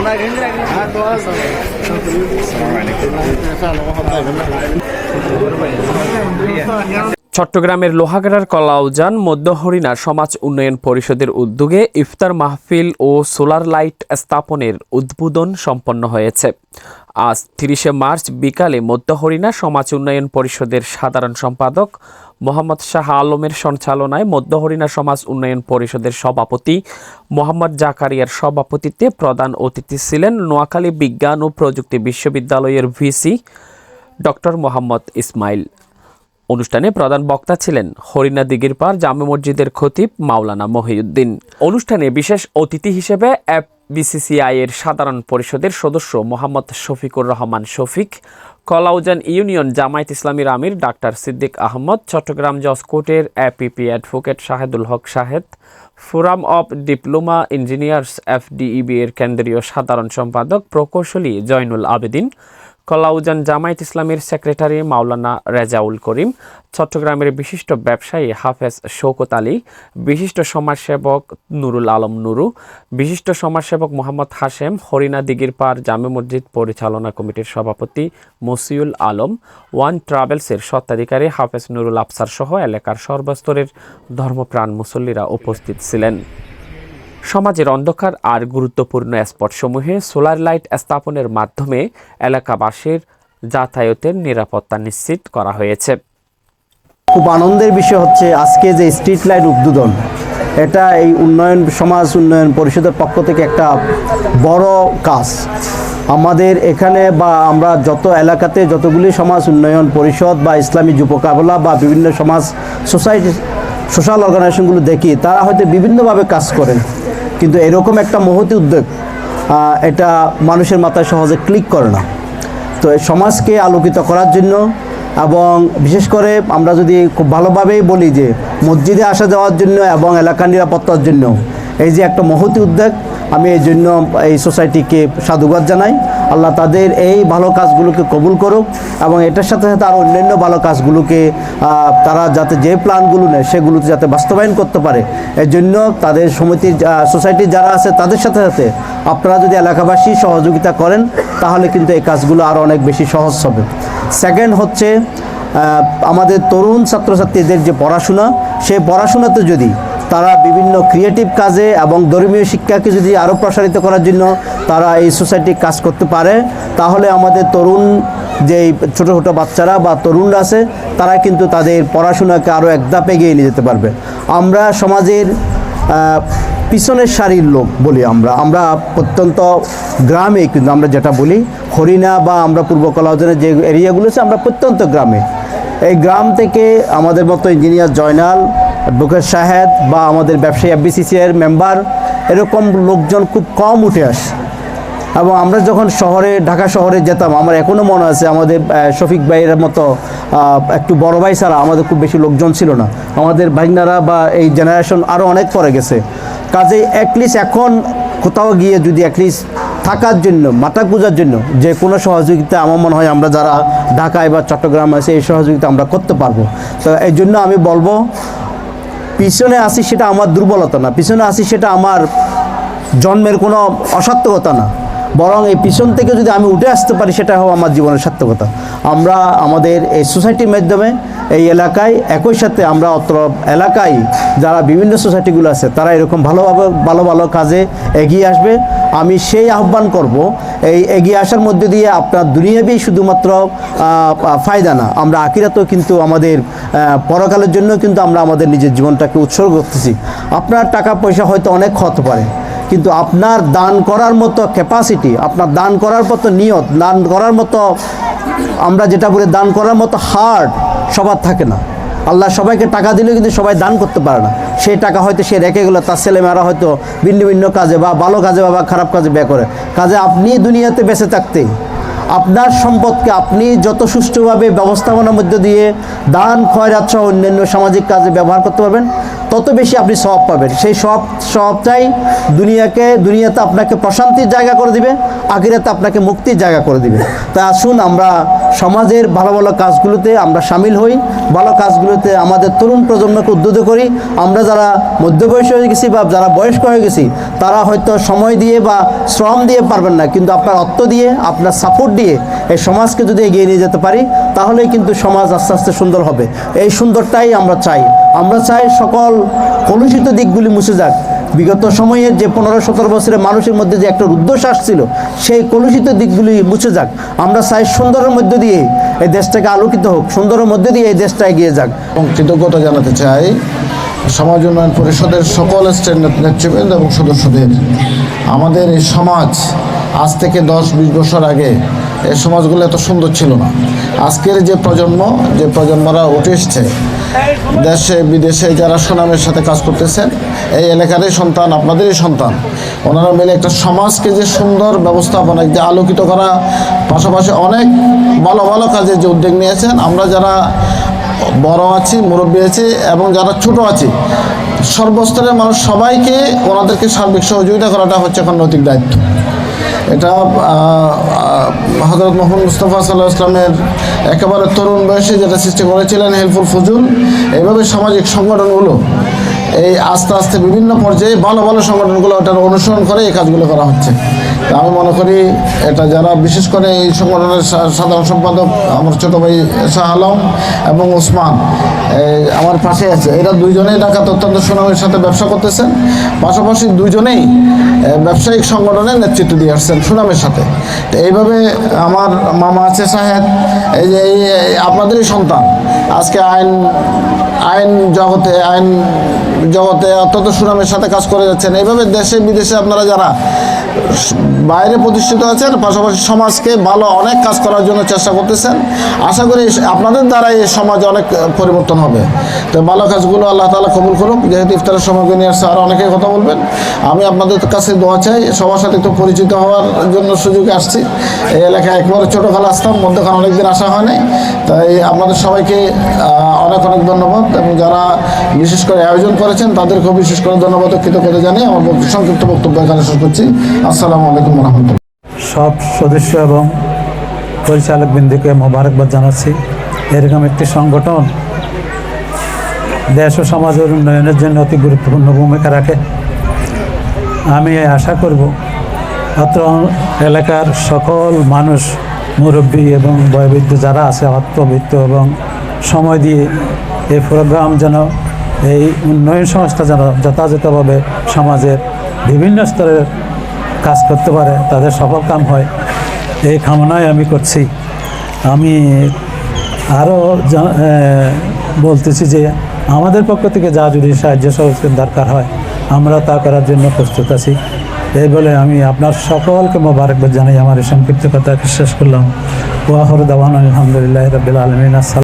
Onlar gönder gönder. Ha doğal sana. Selamünaleyküm. Efendim, hoş geldin. Doğru bayağı. চট্টগ্রামের লোহাগাড়ার কলাউজান মধ্য হরিণা সমাজ উন্নয়ন পরিষদের উদ্যোগে ইফতার মাহফিল ও সোলার লাইট স্থাপনের উদ্বোধন সম্পন্ন হয়েছে। আজ তিরিশে মার্চ বিকালে মধ্য হরিণা সমাজ উন্নয়ন পরিষদের সাধারণ সম্পাদক মোহাম্মদ শাহ আলমের সঞ্চালনায় মধ্য হরিণা সমাজ উন্নয়ন পরিষদের সভাপতি মোহাম্মদ জাকারিয়ার সভাপতিত্বে প্রধান অতিথি ছিলেন নোয়াখালী বিজ্ঞান ও প্রযুক্তি বিশ্ববিদ্যালয়ের ভিসি ডক্টর মোহাম্মদ ইসমাইল। অনুষ্ঠানে প্রধান বক্তা ছিলেন হরিণা দিঘির পার জামে মসজিদের খতিব মাওলানা মহিউদ্দিন। অনুষ্ঠানে বিশেষ অতিথি হিসেবে অ্যাপ বিসিসিআই এর সাধারণ পরিষদের সদস্য মোহাম্মদ শফিকুর রহমান শফিক, কলাউজান ইউনিয়ন জামায়াত ইসলামীর আমির ডাক্তার সিদ্দিক আহমদ, চট্টগ্রাম জজ কোর্টের APP advocate Shahedul Haque Shahed, forum of diploma engineers FDEB এর কেন্দ্রীয় সাধারণ সম্পাদক প্রকৌশলী জয়নুল আবেদিন কলাউজান জামায়াত ইসলামের সেক্রেটারি মাওলানা রেজাউল করিম, চট্টগ্রামের বিশিষ্ট ব্যবসায়ী হাফেজ শৌকত আলী, বিশিষ্ট সমাজসেবক নুরুল আলম নুরু, বিশিষ্ট সমাজসেবক মোহাম্মদ হাশেম হরিনা দিঘির পার জামে মসজিদ পরিচালনা কমিটির সভাপতি মসিউল আলম, ওয়ান ট্রাভেলসের স্বত্বাধিকারী হাফেজ নুরুল আফসার সহ এলাকার সর্বস্তরের ধর্মপ্রাণ মুসল্লিরা উপস্থিত ছিলেন। সমাজের অন্ধকার আর গুরুত্বপূর্ণ স্পটসমূহে সোলার লাইট স্থাপনের মাধ্যমে এলাকাবাসীর যাতায়াতের নিরাপত্তা নিশ্চিত করা হয়েছে। খুব আনন্দের বিষয় হচ্ছে আজকে যে স্ট্রিট লাইট উদ্বোধন, এটা এই উন্নয়ন, সমাজ উন্নয়ন পরিষদের পক্ষ থেকে একটা বড় কাজ। আমাদের এখানে বা আমরা যত এলাকাতে যতগুলি সমাজ উন্নয়ন পরিষদ বা ইসলামী যুবকাবলা বা বিভিন্ন সমাজ সোসাইটি, সোশ্যাল অর্গানাইজেশনগুলো দেখি, তারা হয়তো বিভিন্নভাবে কাজ করেন। কিন্তু এরকম একটা মহতি উদ্যোগ এটা মানুষের মাথায় সহজে ক্লিক করে না। তো সমাজকে আলোকিত করার জন্য এবং বিশেষ করে আমরা যদি খুব ভালোভাবেই বলি যে মসজিদে আসা যাওয়ার জন্য এবং এলাকার নিরাপত্তার জন্য, এই যে একটা মহতি উদ্যোগ আমি এই জন্য এই সোসাইটিকে সাধুবাদ জানাই। আল্লাহ তাদের এই ভালো কাজগুলোকে কবুল করুক এবং এটার সাথে সাথে আরও অন্যান্য ভালো কাজগুলোকে তারা যাতে যে প্ল্যানগুলো নেয় সেগুলোতে যাতে বাস্তবায়ন করতে পারে। এর জন্য তাদের সমিতির সোসাইটির যারা আছে তাদের সাথে সাথে আপনারা যদি এলাকাবাসী সহযোগিতা করেন, তাহলে কিন্তু এই কাজগুলো আরও অনেক বেশি সহজ হবে। সেকেন্ড হচ্ছে আমাদের তরুণ ছাত্রছাত্রীদের যে পড়াশোনা সেই পড়াশোনাতে যদি তারা বিভিন্ন ক্রিয়েটিভ কাজে এবং ধর্মীয় শিক্ষাকে যদি আরও প্রসারিত করার জন্য তারা এই সোসাইটি কাজ করতে পারে, তাহলে আমাদের তরুণ যে ছোটো ছোটো বাচ্চারা বা তরুণরা আছে, তারা কিন্তু তাদের পড়াশোনাকে আরও এক ধাপ এগিয়ে নিয়ে যেতে পারবে। আমরা সমাজের পিছনের সারির লোক বলি আমরা। আমরা প্রত্যন্ত গ্রামে কিন্তু আমরা যেটা বলি হরিণা বা আমরা পূর্ব কলাউজনের যে এরিয়াগুলো আছে, আমরা প্রত্যন্ত গ্রামে। এই গ্রাম থেকে আমাদের মতো ইঞ্জিনিয়ার জয়নাল বুকের শাহেদ বা আমাদের ব্যবসায়ী এফবিসিসিআর মেম্বার, এরকম লোকজন খুব কম উঠে আসে। এবং আমরা যখন শহরে, ঢাকা শহরে যেতাম, আমার এখনও মনে আছে আমাদের শফিক ভাইয়ের মতো একটু বড় ভাই ছাড়া আমাদের খুব বেশি লোকজন ছিল না। আমাদের ভাইনারা বা এই জেনারেশন আরও অনেক পরে গেছে। কাজে অ্যাটলিস্ট এখন কোথাও গিয়ে যদি অ্যাটলিস্ট থাকার জন্য, মাথা গুজার জন্য, যে কোনো সহযোগিতা আমার মনে হয় আমরা যারা ঢাকায় বা চট্টগ্রাম আছে, এই সহযোগিতা আমরা করতে পারব। তো এই জন্য আমি বলব পিছনে আসি সেটা আমার দুর্বলতা না, পিছনে আসি সেটা আমার জন্মের কোনো অসার্থকতা না। বরং এই পিছন থেকে যদি আমি উঠে আসতে পারি, সেটা হোক আমার জীবনের সার্থকতা। আমরা আমাদের এই সোসাইটির মাধ্যমে এই এলাকায় একই সাথে আমরা অত্র এলাকায় যারা বিভিন্ন সোসাইটিগুলো আছে, তারা এরকম ভালোভাবে, ভালো ভালো কাজে এগিয়ে আসবে। আমি সেই আহ্বান করব। এই এগিয়ে আসার মধ্যে দিয়ে আপনার দুনিয়াবেই শুধুমাত্র ফায়দা না, আমরা আকিরাতেও কিন্তু আমাদের পরকালের জন্য কিন্তু আমরা আমাদের নিজের জীবনটাকে উৎসর্গ করতেছি। আপনার টাকা পয়সা হয়তো অনেক হতে পারে, কিন্তু আপনার দান করার মতো ক্যাপাসিটি আপনার দান করার মতো নিয়ত, দান করার মতো, আমরা যেটা বলি দান করার মতো হার্ট সবার থাকে না। আল্লাহ সবাইকে টাকা দিলেও কিন্তু সবাই দান করতে পারে না। সেই টাকা হয়তো সে রেখে গেলো, তার ছেলেমেয়েরা হয়তো ভিন্ন ভিন্ন কাজে বা ভালো কাজে বা খারাপ কাজে ব্যয় করে। কাজে আপনি দুনিয়াতে বেঁচে থাকতে আপনার সম্পদকে আপনি যত সুষ্ঠুভাবে ব্যবস্থাপনার মধ্যে দিয়ে দান, খয়রাত সহ অন্যান্য সামাজিক কাজে ব্যবহার করতে পারবেন। তত বেশি আপনি সব পাবেন। সেই সব সবটাই দুনিয়াকে, দুনিয়াতে আপনাকে প্রশান্তির জায়গা করে দিবে, আখিরাতে আপনাকে মুক্তির জায়গা করে দিবে। তাই আসুন আমরা সমাজের ভালো ভালো কাজগুলোতে আমরা সামিল হই, ভালো কাজগুলোতে আমাদের তরুণ প্রজন্মকে উদ্বুদ্ধ করি। আমরা যারা মধ্যবয়সী হয়ে গেছি বা যারা বয়স্ক হয়ে গেছি, তারা হয়তো সময় দিয়ে বা শ্রম দিয়ে পারবেন না, কিন্তু আপনার অর্থ দিয়ে, আপনার সাপোর্ট দিয়ে এই সমাজকে যদি এগিয়ে নিয়ে যেতে পারি, তাহলেই কিন্তু সমাজ আস্তে আস্তে সুন্দর হবে। এই সুন্দরটাই আমরা চাই। আমরা চাই সকল কলুষিত দিকগুলি মুছে যাক। বিগত সময়ের যে পনেরো সতেরো বছরের মানুষের মধ্যে যে একটা রুদ্ধশ্বাস ছিল সেই কলুষিত দিকগুলি মুছে যাক। আমরা চাই সুন্দরের মধ্য দিয়ে এই দেশটাকে আলোকিত হোক, সুন্দরের মধ্যে দিয়ে এই দেশটা এগিয়ে যাক। এবং কৃতজ্ঞতা জানাতে চাই সমাজ উন্নয়ন পরিষদের সকল স্টেট নেতৃবৃন্দ এবং সদস্যদের। আমাদের এই সমাজ আজ থেকে দশ বিশ বছর আগে এই সমাজগুলো এত সুন্দর ছিল না। আজকের যে প্রজন্ম, যে প্রজন্মরা উঠে এসছে দেশে, বিদেশে যারা সুনামের সাথে কাজ করতেছেন এই এলাকারই সন্তান, আপনাদেরই সন্তান। ওনারা মিলে একটা সমাজকে যে সুন্দর ব্যবস্থাপনা, যে আলোকিত করা, পাশাপাশি অনেক ভালো ভালো কাজে যে উদ্যোগ নিয়েছেন, আমরা যারা বড় আছি, মুরব্বী আছি, এবং যারা ছোট আছি, সর্বস্তরের মানুষ সবাইকে ওনাদেরকে সার্বিক সহযোগিতা করাটা হচ্ছে এখন নৈতিক দায়িত্ব। এটা হজরত মোহাম্মদ মুস্তফা সাল্লাহ ইসলামের একেবারে তরুণ বয়সে যেটা সৃষ্টি করেছিলেন হেল্পফুল ফজুল এইভাবে সামাজিক সংগঠনগুলো এই আস্তে আস্তে বিভিন্ন পর্যায়ে ভালো ভালো সংগঠনগুলো ওটার অনুসরণ করে এই কাজগুলো করা হচ্ছে। আমি মনে করি এটা যারা বিশেষ করে এই সংগঠনের সাধারণ সম্পাদক আমার ছোটো ভাই শাহ আলম এবং ওসমান আমার পাশে আছে। এরা দুইজনেই ঢাকাতে অত্যন্ত সুনামের সাথে ব্যবসা করতেছেন। পাশাপাশি দুইজনেই ব্যবসায়িক সংগঠনে নেতৃত্ব দিয়ে আসছেন সুনামের সাথে। তো এইভাবে আমার মামা আছে সাহেব, এই যে, এই এই, আপনাদেরই সন্তান। আজকে আইন আইন জগতে আইন জগতে অত্যন্ত সুনামের সাথে কাজ করে যাচ্ছেন। এইভাবে দেশে, বিদেশে আপনারা যারা বাইরে প্রতিষ্ঠিত আছেন, পাশাপাশি সমাজকে ভালো অনেক কাজ করার জন্য চেষ্টা করতেছেন, আশা করি আপনাদের দ্বারা এই সমাজে অনেক পরিবর্তন হবে। তো ভালো কাজগুলো আল্লাহ তালা কবুল করুক। যেহেতু ইফতারের সময় নিয়ে আসছে আরও অনেকেই কথা বলবেন। আমি আপনাদের কাছে দোয়া চাই, সবার সাথে একটু পরিচিত হওয়ার জন্য সুযোগে আসছি। এই এলাকায় একবারে ছোটোখালো আসতাম মধ্যখানে অনেকদিন আসা হয় নাই তাই আপনাদের সবাইকে অনেক অনেক ধন্যবাদ। এবং যারা বিশেষ করে আয়োজন করেছেন তাদেরকেও বিশেষ করে ধন্যবাদ কৃতজ্ঞতা জানিয়ে আমার সংক্ষিপ্ত বক্তব্য এখানে শেষ করছি। আসসালামু আলাইকুম রহমতুল্লাহ। সব সদস্য এবং পরিচালক বিন্দুকে মোবারকবাদ জানাচ্ছি। এরকম একটি সংগঠন দেশ ও সমাজের উন্নয়নের জন্য অতি গুরুত্বপূর্ণ ভূমিকা রাখে। আমি আশা করব, অত্র এলাকার সকল মানুষ, মুরব্বী এবং বয়োবৃদ্ধ যারা আছে অর্থবিত্ত এবং সময় দিয়ে এই প্রোগ্রাম যেন, এই উন্নয়ন সংস্থা যেন যথাযথভাবে সমাজের বিভিন্ন স্তরের কাজ করতে পারে, তাদের সফল কাম হয়, এই কামনায় আমি করছি। আমি আরও বলতেছি যে আমাদের পক্ষ থেকে যা যদি সাহায্য সহযোগের দরকার হয়, আমরা তা করার জন্য প্রস্তুত আছি। এই বলে আমি আপনার সকলকে মোবারকবাদ জানাই, আমার এই সংক্ষিপ্ত কথা শেষ করলাম। ওয়াহর দাওয়ান আলহামদুলিল্লাহ রবিল আলমিন, আসসালাম